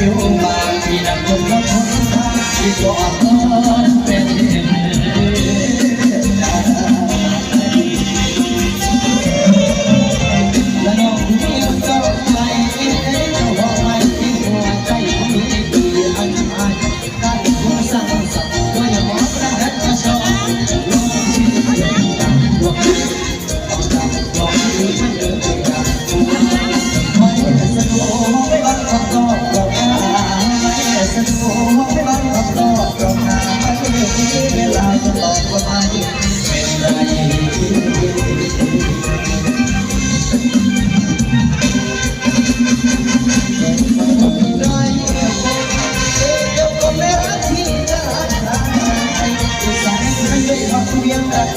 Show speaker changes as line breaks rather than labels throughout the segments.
ตั้งใจอยู่บางที่นั่งบนรถที่ก็อ่อ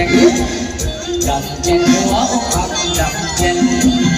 คงได้แน่ส่ว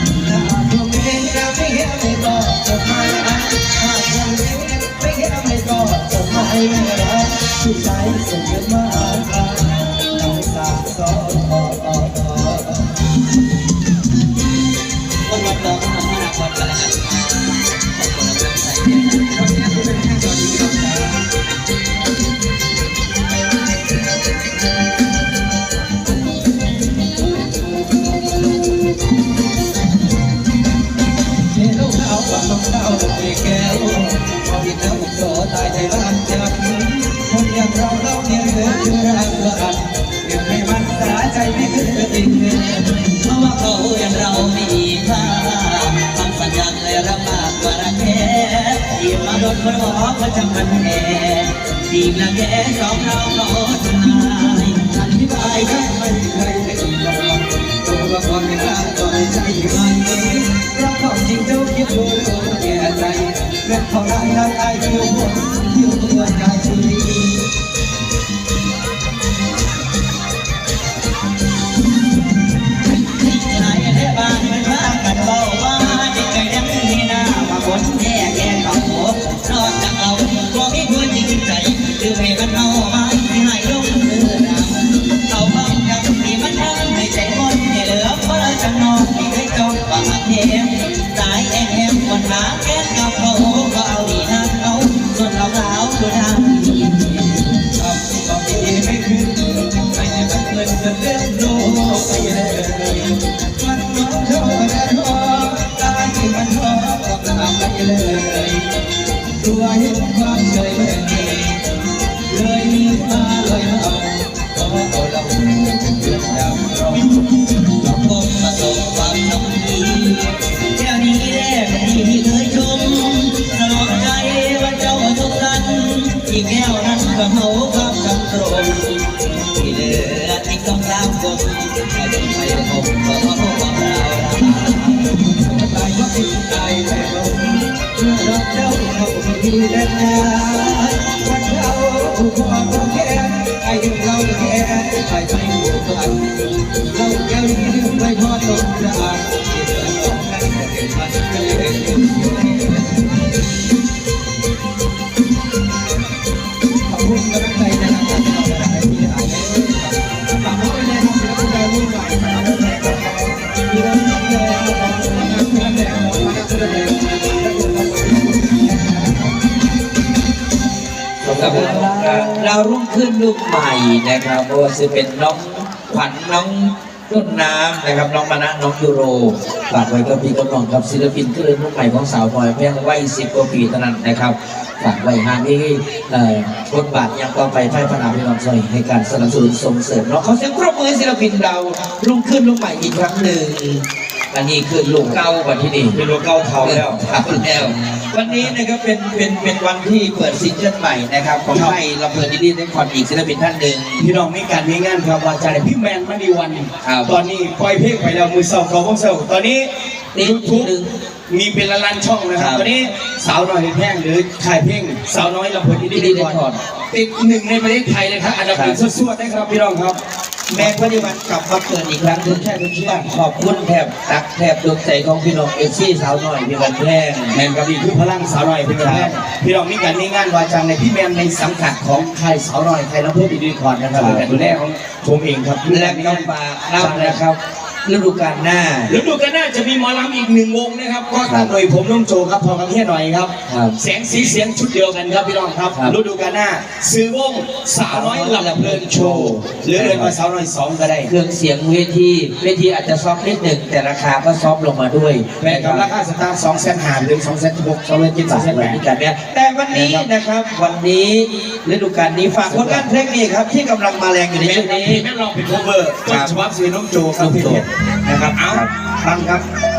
เชื่อรักเพื่อกันเดี๋ยวให้มันสาใจไม่คือจริง
เพราะว่าเขาอย่างเราไม่มีค่าทำสัญญาเลยรับมากกว่ารักแท้ที่มาโดนคนบอกว่าจะมันแน่ทีมละแกสองเราก็ทนาย
อธิบายครับไม่เคยได้ยินมาก่อนตัวก่อนไม่กล้าต่อยใจมันราะความจริงเจ้าคิดรู้ตัวแก่ใจเรื่องของนายนายไอ้เที่ยวหัว
มคนหาแก้กับเขาก็เอาดีนะเขาส่วนเรา
อีก
แก้วนั้นก็เฮาความจำตรงที่เหลือที่กำลังตามกลมไม่ต้องไปพบก็เพราะความเรา
ตายก็ติดใจแล้วเมื่อเราเจ้าเขาที่แน่นาวัน เรารุ่งขึ้นลูก
ใหม่นะครับเพราะว่าจะเป็นน้องขวัญน้อง ต้นน้ำนะครับน้องมานะน้องยูโรฝากไว้กับพี่กับน้องกับศิลปินขึ้นลูกใหม่ของสาวพลอยเพียงวัยสิบกว่าปีเท่านั้นนะครับฝากไว้หาที่เอ่อบทบาทยังต่อไปไพ่พนาพี่น้องซอยให้การสนับสนุนส่งเสริมเนาะเขาเสียงครบมือศิลปินเรารุ่งขึ้นลูกใหม่อีกครั้งหนึ่ง อันนี้คือลูกเก้าวันที่นี่
เป็นโลเก้าเทาแล้ว
เอาแล้ว วันนี้นะครับเป็นเป็นเป็นวันที่เปิดซิงเกิลใหม่นะครับของ
ครับ
ไทยลำเพลินอินดี้ได้คอนอีกศิลปินท่านหนึ่ง
พี่น้องมีการมีงานครับว่าจะได้พี่แมนมณีวัน
ครับ
ตอนนี้ปล่อยเพลงไปแล้วมือเศร้าเขาวงเศร้าตอนนี้
นี่
ยูทูบ
หนึ่ง
มีเป็นละลันช่องนะครั
ครับ
บตอนนี้สาวน้อยเพลงแพงหรือขายเพลงสาวน้อยลำเพลินอินดี้
อินดี้
ได้ก่อน
ได้ก่อน
ติดหนึ่งในประเทศไทยเลยครับอันดับหนึ่ง
ครับ
สวดๆได้ครับพี่น้องครับ
แม่ปฏิวัติกลับมาเกิดอีกครั้งทุกชาติทุกชาติขอบคุณแทบตักแทบดวงใจของพี่น้องเอซี่สาวหน่อยพี่วันแพร่ง
แมนกับนี่คือพลังสาวน้อยเป็นแพงพี่น้องมีการมีงานวาจังในพี่แมนในสังกัดของไทยสาวน้อยไทยลำเพลินอินดี้คอนนะครับเป็นการดูแลของผมเองครับ
และก็ฝากเล่านะครับ ฤดูกาลหน้า
ฤดูกาลหน้าจะมีหมอลำอีกหนึ่งวงนะครับก็
ครับ
ทำโดยผมนุ่มโจครับพอกับเฮียหน่อยครับ
ครับ
แสงสีเสียงชุดเดียวกันครับพี่น้องครับ
ครับ
ฤดูกาลหน้าซื้อวงสาวน้อยลำเพลินโชว์หรือเรียกว่าสาวน้อยสองก็ได้
เครื่องเสียงเวทีเวทีอาจจะซอฟต์นิดหนึ่งแต่ราคาก็ซอฟต์ลงมาด้วย
แม่กับราคาสตาร์ทสองแสนห้าถึงสองแสนหกสองแสนเจ็ดสองแสนแป
แบบ
ด
นี้กันเนี่ยแต่วันนี้นะครับวันนี้ฤดูกาลนี้ฝากผลงานเพลงนี้ครับที่กำลังมาแรงอยู่ใน
แม่
ช่วง
ครับ
นี้
พี่แม่ลองเป็นโคเวอร์ต้นฉบับซื้อน้องโจครับพี่เพชรนะครับ เอาฟังครับ